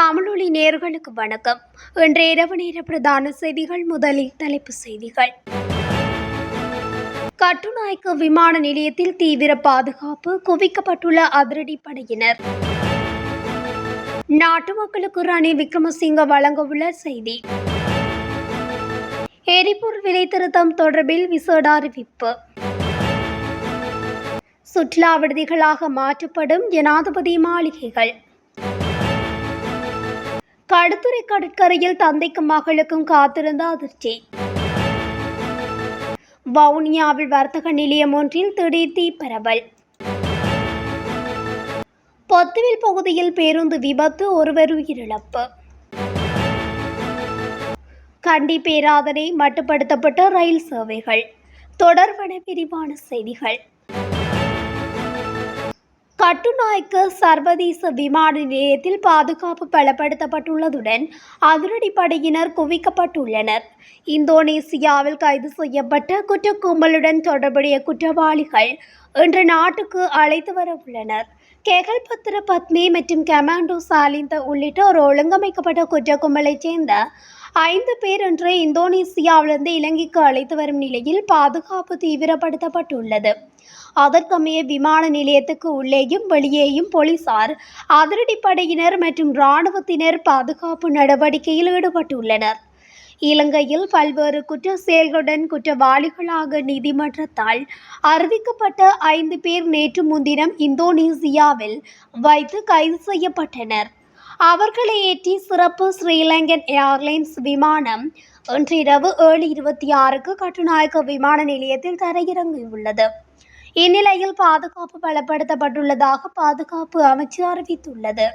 தமிழொலி நேர்களுக்கு வணக்கம். இன்று இரவு நேர பிரதான செய்திகள் முதலில் தலைப்பு செய்திகள். கட்டுநாயக்க விமான நிலையத்தில் தீவிர பாதுகாப்பு குவிக்கப்பட்டுள்ள அதிரடி படையினர். நாட்டு மக்களுக்கு ரணில் விக்ரமசிங்க வழங்கவுள்ள செய்தி. எரிபொருள் விலை திருத்தம் தொடர்பில் விசேட அறிவிப்பு. சுற்றுலா விடுதிகளாக மாற்றப்படும் ஜனாதிபதி மாளிகைகள். கடுத்துறை கடற்கரையில் தந்தைக்கும் மகளுக்கும் காத்திருந்த அதிர்ச்சி. வவுனியாவில் வர்த்தக நிலையம் ஒன்றில் திடீர் தீப்பரவல் பொத்துவில் பகுதியில் பேருந்து விபத்து ஒருவர் உயிரிழப்பு. கண்டி பேராதனை மட்டுப்படுத்தப்பட்ட ரயில் சேவைகள். தொடர்பன விரிவான செய்திகள். கட்டுநாய்க்கு சர்வதேச விமான நிலையத்தில் பாதுகாப்பு பலப்படுத்தப்பட்டுள்ளதுடன் அதிரடி படையினர் குவிக்கப்பட்டுள்ளனர். இந்தோனேசியாவில் கைது செய்யப்பட்ட குற்ற கும்பலுடன் தொடர்புடைய குற்றவாளிகள் இன்று நாட்டுக்கு அழைத்து வர உள்ளனர் கேகல்பத்திர பத்மி மற்றும் கமாண்டோ சாலிந்த உள்ளிட்ட ஒரு ஒழுங்கமைக்கப்பட்ட குற்ற கும்பலைச் சேர்ந்த ஐந்து பேர் இன்று இந்தோனேசியாவிலிருந்து இலங்கைக்கு அழைத்து வரும் நிலையில் பாதுகாப்பு தீவிரப்படுத்தப்பட்டுள்ளது. அதற்கமைய விமான நிலையத்துக்கு உள்ளேயும் வெளியேயும் போலீசார் அதிரடிப்படையினர் மற்றும் இராணுவத்தினர் பாதுகாப்பு நடவடிக்கையில் ஈடுபட்டுள்ளனர். இலங்கையில் பல்வேறு குற்ற செயல்களுடன் குற்றவாளிகளாக நீதிமன்றத்தால் அறிவிக்கப்பட்ட ஐந்து பேர் நேற்று முன்தினம் இந்தோனேசியாவில் வைத்து கைது செய்யப்பட்டனர். அவர்களை ஏற்றி சிறப்பு ஸ்ரீலங்கன் ஏர்லைன்ஸ் விமானம் இன்றிரவு ஏழு இருபத்தி ஆறுக்கு கட்டுநாயக்க விமான நிலையத்தில் தரையிறங்கியுள்ளது. இந்நிலையில் பாதுகாப்பு பலப்படுத்தப்பட்டுள்ளதாக பாதுகாப்பு அமைச்சு அறிவித்துள்ளது.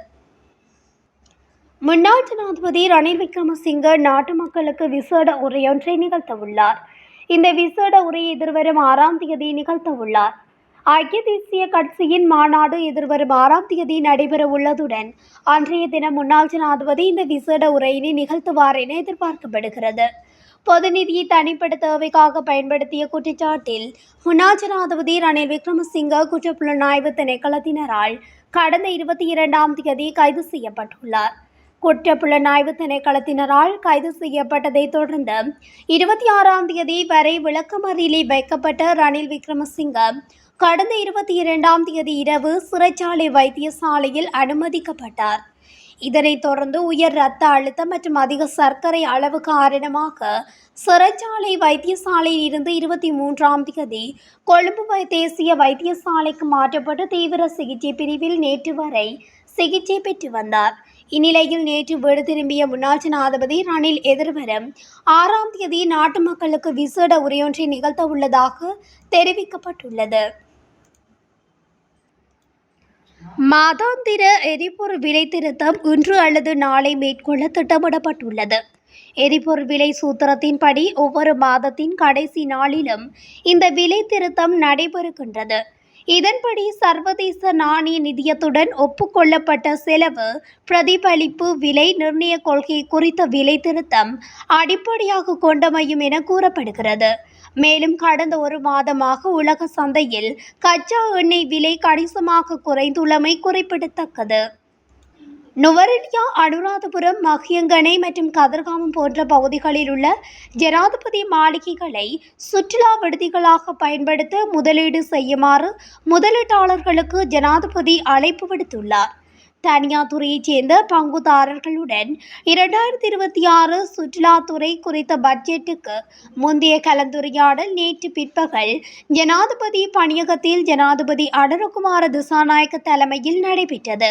முன்னாள் ஜனாதிபதி ரணில் விக்ரமசிங்க நாட்டு மக்களுக்கு விசேட உரையொன்றை நிகழ்த்தவுள்ளார். இந்த விசேட உரையை எதிர்வரும் ஆறாம் தேதி நிகழ்த்தவுள்ளார். ஐக்கிய தேசிய கட்சியின் மாநாடு எதிர்வரும் ஆறாம் தேதி நடைபெற உள்ளதுடன் அன்றைய தினம் முன்னாள் ஜனாதிபதி இந்த விசேட உரையினை நிகழ்த்துவார் என எதிர்பார்க்கப்படுகிறது. பொது நிதியை தனிப்பட்ட தேவைக்காக பயன்படுத்திய குற்றச்சாட்டில் முன்னாள் ஜனாதிபதி ரணில் விக்ரமசிங்க குற்றப்புலனாய்வு திணைக்களத்தினரால் கடந்த இருபத்தி இரண்டாம் தேதி கைது செய்யப்பட்டுள்ளார். குற்றப்புலனாய்வு திணைக்களத்தினரால் கைது செய்யப்பட்டதை தொடர்ந்து இருபத்தி ஆறாம் தேதி வரை விளக்கமறியலில் வைக்கப்பட்ட ரணில் விக்ரமசிங்க கடந்த இருபத்தி இரண்டாம் தேதி இரவு சிறைச்சாலை வைத்தியசாலையில் அனுமதிக்கப்பட்டார். இதனைத் தொடர்ந்து உயர் இரத்த அழுத்தம் மற்றும் அதிக சர்க்கரை அளவு காரணமாக சிறைச்சாலை வைத்தியசாலையில் இருந்து இருபத்தி மூன்றாம் தேதி கொழும்பு வை- தேசிய வைத்தியசாலைக்கு மாற்றப்பட்டு தீவிர சிகிச்சை பிரிவில் நேற்று வரை சிகிச்சை பெற்று வந்தார். இந்நிலையில் நேற்று வீடு திரும்பிய முன்னாள் ஜனாதிபதி ரணில் எதிர்வரும் ஆறாம் தேதி நாட்டு மக்களுக்கு விசேட உரையொன்றை நிகழ்த்த உள்ளதாக தெரிவிக்கப்பட்டுள்ளது. மாதாந்திர எரிபொருள் விலை திருத்தம் இன்று அல்லது நாளை மேற்கொள்ள திட்டமிடப்பட்டுள்ளது. எரிபொருள் விலை சூத்திரத்தின்படி ஒவ்வொரு மாதத்தின் கடைசி நாளிலும் இந்த விலை திருத்தம் நடைபெறுகின்றது. இதன்படி சர்வதேச நாணய நிதியத்துடன் ஒப்புக்கொள்ளப்பட்ட செலவு பிரதிபலிப்பு விலை நிர்ணய கொள்கை குறித்த விலை திருத்தம் அடிப்படையாக கொண்டமையும் என கூறப்படுகிறது. மேலும் கடந்த ஒரு மாதமாக உலக சந்தையில் கச்சா எண்ணெய் விலை கணிசமாக குறைந்துள்ளமை குறிப்பிடத்தக்கது. நுவரெலியா அனுராதபுரம் மகியங்கனை மற்றும் கதிர்காமம் போன்ற பகுதிகளில் உள்ள ஜனாதிபதி மாளிகைகளை சுற்றுலா விடுதிகளாக பயன்படுத்த முதலீடு செய்யுமாறு முதலீட்டாளர்களுக்கு ஜனாதிபதி அழைப்பு விடுத்துள்ளார். தனியார் துறையைச் சேர்ந்த பங்குதாரர்களுடன் இரண்டாயிரத்தி இருபத்தி ஆறு சுற்றுலாத்துறை குறித்த பட்ஜெட்டுக்கு முந்தைய கலந்துரையாடல் நேற்று பிற்பகல் ஜனாதிபதி பணியகத்தில் ஜனாதிபதி அனுரகுமார திசாநாயக்க தலைமையில் நடைபெற்றது.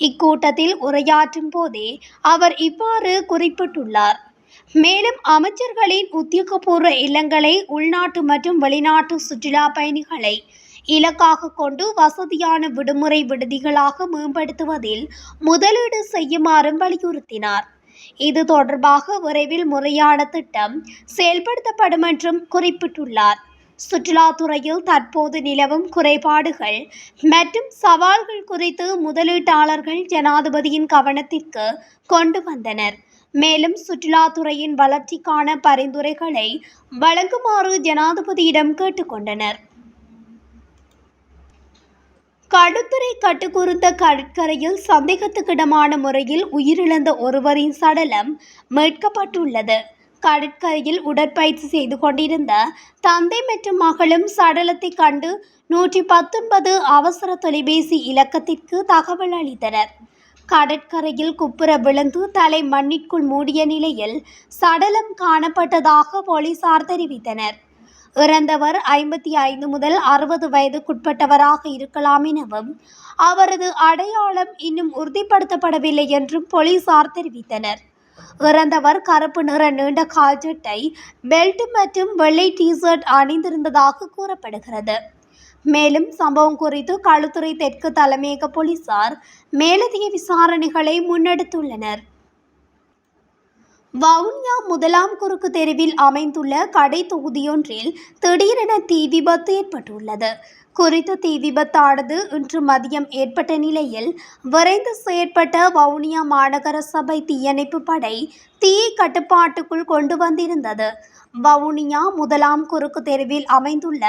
இக்கூட்டத்தில் உரையாற்றும் போதே அவர் இவ்வாறு குறிப்பிட்டுள்ளார். மேலும் அமைச்சர்களின் உத்தியோகபூர்வ இல்லங்களை உள்நாட்டு மற்றும் வெளிநாட்டு சுற்றுலா பயணிகளை இலக்காக கொண்டு வசதியான விடுமுறை விடுதிகளாக மேம்படுத்துவதில் முதலீடு செய்யுமாறும் வலியுறுத்தினார். இது தொடர்பாக விரைவில் முறையான திட்டம் செயல்படுத்தப்படும் என்றும் குறிப்பிட்டுள்ளார். சுற்றுலாத்துறையில் தற்போது நிலவும் குறைபாடுகள் மற்றும் சவால்கள் குறித்து முதலீட்டாளர்கள் ஜனாதிபதியின் கவனத்திற்கு கொண்டு வந்தனர். மேலும் சுற்றுலாத்துறையின் வளர்ச்சிக்கான பரிந்துரைகளை வழங்குமாறு ஜனாதிபதியிடம் கேட்டுக்கொண்டனர் கடுத்துறை கட்டுக்குறுந்த கடற்கரையில் சந்தேகத்துக்கிடமான முறையில் உயிரிழந்த ஒருவரின் சடலம் மீட்கப்பட்டுள்ளது. கடற்கரையில் உடற்பயிற்சி செய்து கொண்டிருந்த தந்தை மற்றும் மகளும் சடலத்தை கண்டு நூற்றி பத்தொன்பது அவசர தொலைபேசி இலக்கத்திற்கு தகவல் அளித்தனர். கடற்கரையில் குப்புற விழுந்து தலை மண்ணிற்குள் மூடிய நிலையில் சடலம் காணப்பட்டதாக போலீசார் தெரிவித்தனர். இறந்தவர் ஐம்பத்தி ஐந்து முதல் அறுபது வயதுக்குட்பட்டவராக இருக்கலாம் எனவும் அவரது அடையாளம் இன்னும் உறுதிப்படுத்தப்படவில்லை என்றும் போலீசார் தெரிவித்தனர். இறந்தவர் கருப்பு நிற நீண்ட கால்ஜெட்டை பெல்ட் மற்றும் வெள்ளை டிஷர்ட் அணிந்திருந்ததாக கூறப்படுகிறது. மேலும் சம்பவம் குறித்து களுத்துறை தெற்கு தலைமையக போலீசார் மேலதிக விசாரணைகளை முன்னெடுத்துள்ளனர். வவுனியா முதலாம் குறுக்கு தெருவில் அமைந்துள்ள கடை தொகுதியொன்றில் திடீரென தீ விபத்து ஏற்பட்டுள்ளது. குறித்த தீ விபத்தானது இன்று மதியம் ஏற்பட்ட நிலையில் விரைந்து செயற்பட்ட வவுனியா மாநகர சபை தீயணைப்பு படை தீயை கட்டுப்பாட்டுக்குள் கொண்டு வந்திருந்தது. வவுனியா முதலாம் குறுக்கு தெருவில் அமைந்துள்ள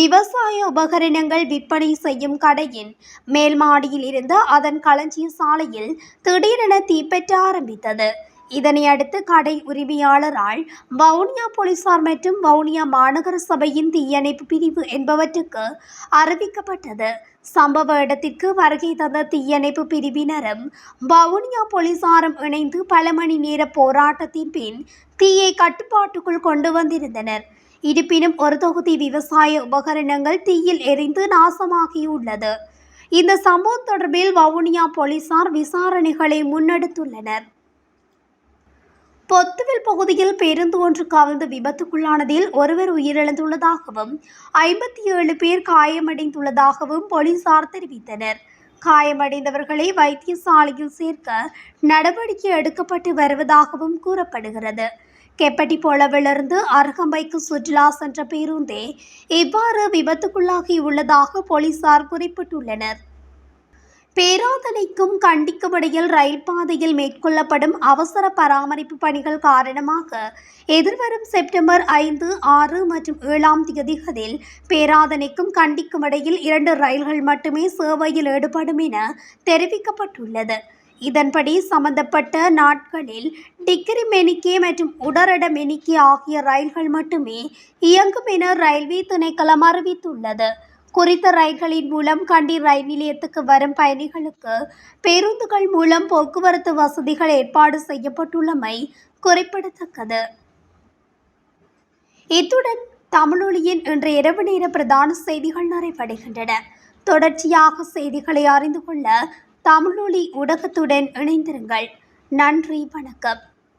விவசாய உபகரணங்கள் விற்பனை செய்யும் கடையின் மேல் மாடியில் இருந்த அதன் களஞ்சிய சாலையில் திடீரென தீப்பற்ற ஆரம்பித்தது. இதனை அடுத்து கடை உரிமையாளரால் வவுனியா போலீசார் மற்றும் வவுனியா மாநகர சபையின் தீயணைப்பு பிரிவு என்பவற்றுக்கு அறிவிக்கப்பட்டது. சம்பவ இடத்திற்கு வருகை தந்த தீயணைப்பு பிரிவினரும் வவுனியா போலீசாரும் இணைந்து பல மணி நேர போராட்டத்தின் பின் தீயை கட்டுப்பாட்டுக்குள் கொண்டு வந்திருந்தனர். இருப்பினும் ஒரு தொகுதி விவசாய உபகரணங்கள் தீயில் எரிந்து நாசமாகியுள்ளது. இந்த சம்பவம் தொடர்பில் வவுனியா போலீசார் விசாரணைகளை முன்னெடுத்துள்ளனர். பொத்துவில் பகுதியில் பேருந்து ஒன்று கவிழ்ந்து விபத்துக்குள்ளானதில் ஒருவர் உயிரிழந்துள்ளதாகவும் ஐம்பத்தி ஏழு பேர் காயமடைந்துள்ளதாகவும் போலீசார் தெரிவித்தனர். காயமடைந்தவர்களை வைத்தியசாலையில் சேர்க்க நடவடிக்கை எடுக்கப்பட்டு வருவதாகவும் கூறப்படுகிறது. கெப்பட்டி போலவிலிருந்து அருகம்பைக்கு சுற்றுலா சென்ற பேருந்தே இவ்வாறு விபத்துக்குள்ளாகியுள்ளதாக போலீசார் குறிப்பிட்டுள்ளனர். பேராதனைக்கும் கண்டிக்கும் இடையில் ரயில் பாதையில் மேற்கொள்ளப்படும் அவசர பராமரிப்பு பணிகள் காரணமாக எதிர்வரும் செப்டம்பர் ஐந்து ஆறு மற்றும் ஏழாம் தேதிகளில் பேராதனைக்கும் கண்டிக்கும் இடையில் இரண்டு ரயில்கள் மட்டுமே சேவையில் ஈடுபடும் என தெரிவிக்கப்பட்டுள்ளது. இதன்படி சம்பந்தப்பட்ட நாட்களில் டிகிரி மெனிக்கே மற்றும் உடரட மெனிக்கே ஆகிய ரயில்கள் மட்டுமே இயங்கும் என ரயில்வே திணைக்களம் அறிவித்துள்ளது. குறித்த ரயில்களின் மூலம் கண்டி ரயில் நிலையத்துக்கு வரும் பயணிகளுக்கு பேருந்துகள் மூலம் போக்குவரத்து வசதிகள் ஏற்பாடு செய்யப்பட்டுள்ளமை குறிப்பிடத்தக்கது. இத்துடன் தமிழொலியின் இன்று இரவு நேர பிரதான செய்திகள் நிறைவடைகின்றன. தொடர்ச்சியாக செய்திகளை அறிந்து கொள்ள தமிழொலி ஊடகத்துடன் இணைந்திருங்கள். நன்றி வணக்கம்.